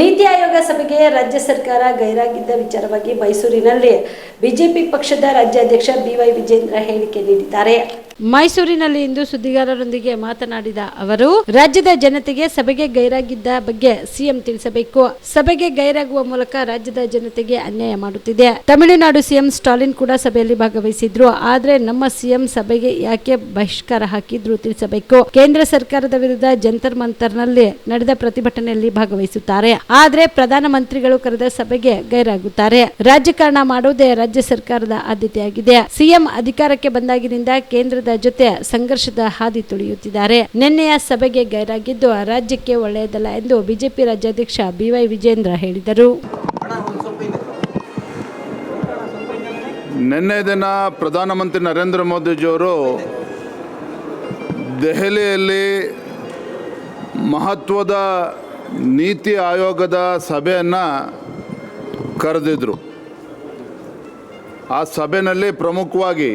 ನೀತಿ ಆಯೋಗ ಸಭೆಗೆ ರಾಜ್ಯ ಸರ್ಕಾರ ಗೈರಾಗಿದ್ದ ವಿಚಾರವಾಗಿ ಮೈಸೂರಿನಲ್ಲಿ ಬಿಜೆಪಿ ಪಕ್ಷದ ರಾಜ್ಯಾಧ್ಯಕ್ಷ ಬಿವೈ ವಿಜೇಂದ್ರ ಹೇಳಿಕೆ ನೀಡಿದ್ದಾರೆ. ಮೈಸೂರಿನಲ್ಲಿ ಇಂದು ಸುದ್ದಿಗಾರರೊಂದಿಗೆ ಮಾತನಾಡಿದ ಅವರು, ರಾಜ್ಯದ ಜನತೆಗೆ ಸಭೆಗೆ ಗೈರಾಗಿದ್ದ ಬಗ್ಗೆ ಸಿಎಂ ತಿಳಿಸಬೇಕು. ಸಭೆಗೆ ಗೈರಾಗುವ ಮೂಲಕ ರಾಜ್ಯದ ಜನತೆಗೆ ಅನ್ಯಾಯ ಮಾಡುತ್ತಿದೆ. ತಮಿಳುನಾಡು ಸಿಎಂ ಸ್ಟಾಲಿನ್ ಕೂಡ ಸಭೆಯಲ್ಲಿ ಭಾಗವಹಿಸಿದ್ರು. ಆದ್ರೆ ನಮ್ಮ ಸಿಎಂ ಸಭೆಗೆ ಯಾಕೆ ಬಹಿಷ್ಕಾರ ಹಾಕಿದ್ರು ತಿಳಿಸಬೇಕು. ಕೇಂದ್ರ ಸರ್ಕಾರದ ವಿರುದ್ಧ ಜಂತರ್ ಮಂತರ್ನಲ್ಲಿ ನಡೆದ ಪ್ರತಿಭಟನೆಯಲ್ಲಿ ಭಾಗವಹಿಸುತ್ತಾರೆ. ಆದ್ರೆ ಪ್ರಧಾನಮಂತ್ರಿಗಳು ಕರೆದ ಸಭೆಗೆ ಗೈರಾಗುತ್ತಾರೆ. ರಾಜಕಾರಣ ಮಾಡುವುದೇ ರಾಜ್ಯ ಸರ್ಕಾರದ ಆದ್ಯತೆಯಾಗಿದೆ. ಸಿಎಂ ಅಧಿಕಾರಕ್ಕೆ ಬಂದಾಗಿನಿಂದ ಕೇಂದ್ರದ ಜೊತೆ ಸಂಘರ್ಷದ ಹಾದಿ ತುಳಿಯುತ್ತಿದ್ದಾರೆ. ನಿನ್ನೆಯ ಸಭೆಗೆ ಗೈರಾಗಿದ್ದು ರಾಜ್ಯಕ್ಕೆ ಒಳ್ಳೆಯದಲ್ಲ ಎಂದು ಬಿಜೆಪಿ ರಾಜ್ಯಾಧ್ಯಕ್ಷ ಬಿವೈ ವಿಜೇಂದ್ರ ಹೇಳಿದರು. ನಿನ್ನೆ ದಿನ ಪ್ರಧಾನಮಂತ್ರಿ ನರೇಂದ್ರ ಮೋದಿಜಿಯವರು ದೆಹಲಿಯಲ್ಲಿ ಮಹತ್ವದ ನೀತಿ ಆಯೋಗದ ಸಭೆಯನ್ನು ಕರೆದಿದ್ದರು ಆ ಸಭೆಯಲ್ಲಿ ಪ್ರಮುಖವಾಗಿ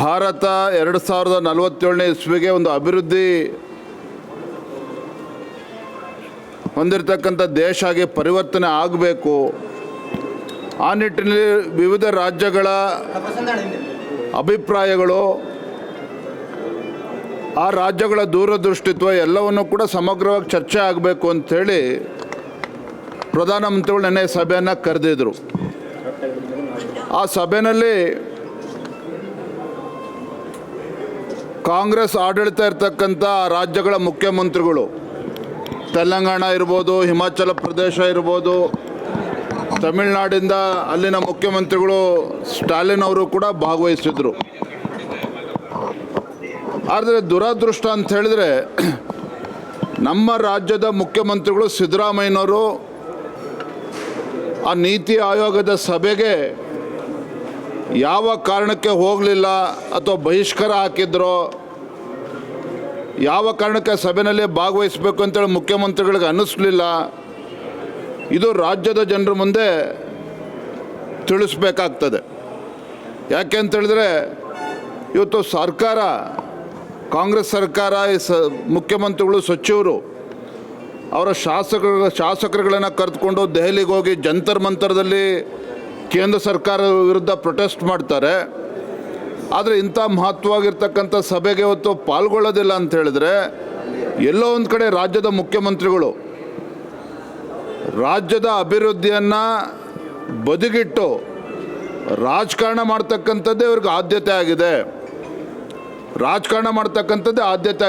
ಭಾರತ ಎರಡು ಸಾವಿರದ ನಲವತ್ತೇಳನೇ ಇಸ್ವಿಗೆ ಒಂದು ಅಭಿವೃದ್ಧಿ ಹೊಂದಿರತಕ್ಕಂಥ ದೇಶ ಆಗಿ ಪರಿವರ್ತನೆ ಆಗಬೇಕು. ಆ ನಿಟ್ಟಿನಲ್ಲಿ ವಿವಿಧ ರಾಜ್ಯಗಳ ಅಭಿಪ್ರಾಯಗಳು, ಆ ರಾಜ್ಯಗಳ ದೂರದೃಷ್ಟಿತ್ವ ಎಲ್ಲವನ್ನು ಕೂಡ ಸಮಗ್ರವಾಗಿ ಚರ್ಚೆ ಆಗಬೇಕು ಅಂಥೇಳಿ ಪ್ರಧಾನಮಂತ್ರಿಗಳು ನೆನ್ನೆ ಸಭೆಯನ್ನು ಕರೆದಿದ್ರು. ಆ ಸಭೆಯಲ್ಲಿ ಕಾಂಗ್ರೆಸ್ ಆಡಳಿತ ಇರ್ತಕ್ಕಂಥ ರಾಜ್ಯಗಳ ಮುಖ್ಯಮಂತ್ರಿಗಳು, ತೆಲಂಗಾಣ ಇರ್ಬೋದು, ಹಿಮಾಚಲ ಪ್ರದೇಶ ಇರ್ಬೋದು, ತಮಿಳುನಾಡಿಂದ ಅಲ್ಲಿನ ಮುಖ್ಯಮಂತ್ರಿಗಳು ಸ್ಟಾಲಿನ್ ಅವರು ಕೂಡ ಭಾಗವಹಿಸಿದ್ರು. ಆದರೆ ದುರಾದೃಷ್ಟ ಅಂತ ಹೇಳಿದ್ರೆ, ನಮ್ಮ ರಾಜ್ಯದ ಮುಖ್ಯಮಂತ್ರಿಗಳು ಸಿದ್ದರಾಮಯ್ಯನವರು ಆ ನೀತಿ ಆಯೋಗದ ಸಭೆಗೆ ಯಾವ ಕಾರಣಕ್ಕೆ ಹೋಗಲಿಲ್ಲ ಅಥವಾ ಬಹಿಷ್ಕಾರ ಹಾಕಿದ್ರೋ, ಯಾವ ಕಾರಣಕ್ಕೆ ಸಭೆಯಲ್ಲಿ ಭಾಗವಹಿಸಬೇಕು ಅಂತೇಳಿ ಮುಖ್ಯಮಂತ್ರಿಗಳಿಗೆ ಅನ್ನಿಸ್ಲಿಲ್ಲ, ಇದು ರಾಜ್ಯದ ಜನರ ಮುಂದೆ ತಿಳಿಸ್ಬೇಕಾಗ್ತದೆ. ಯಾಕೆ ಅಂತ ಹೇಳಿದ್ರೆ, ಇವತ್ತು ಸರ್ಕಾರ, ಕಾಂಗ್ರೆಸ್ ಸರ್ಕಾರ, ಈ ಸ ಮುಖ್ಯಮಂತ್ರಿಗಳು, ಸಚಿವರು, ಅವರ ಶಾಸಕರ, ಶಾಸಕರುಗಳನ್ನು ಕರೆದುಕೊಂಡು ದೆಹಲಿಗೆ ಹೋಗಿ ಜಂತರ್ ಮಂತರದಲ್ಲಿ ಕೇಂದ್ರ ಸರ್ಕಾರದ ವಿರುದ್ಧ ಪ್ರೊಟೆಸ್ಟ್ ಮಾಡ್ತಾರೆ. ಆದರೆ ಇಂಥ ಮಹತ್ವವಾಗಿರ್ತಕ್ಕಂಥ ಸಭೆಗೆ ಇವತ್ತು ಪಾಲ್ಗೊಳ್ಳೋದಿಲ್ಲ ಅಂತ ಹೇಳಿದ್ರೆ ಎಲ್ಲೋ ಒಂದು ಕಡೆ ರಾಜ್ಯದ ಮುಖ್ಯಮಂತ್ರಿಗಳು ರಾಜ್ಯದ ಅಭಿವೃದ್ಧಿಯನ್ನು ಬದಿಗಿಟ್ಟು ರಾಜಕಾರಣ ಮಾಡ್ತಕ್ಕಂಥದ್ದೇ ಇವ್ರಿಗೆ ಆದ್ಯತೆ ಆಗಿದೆ. ರಾಜಕಾರಣ ಮಾಡ್ತಕ್ಕಂಥದ್ದೇ ಆದ್ಯತೆ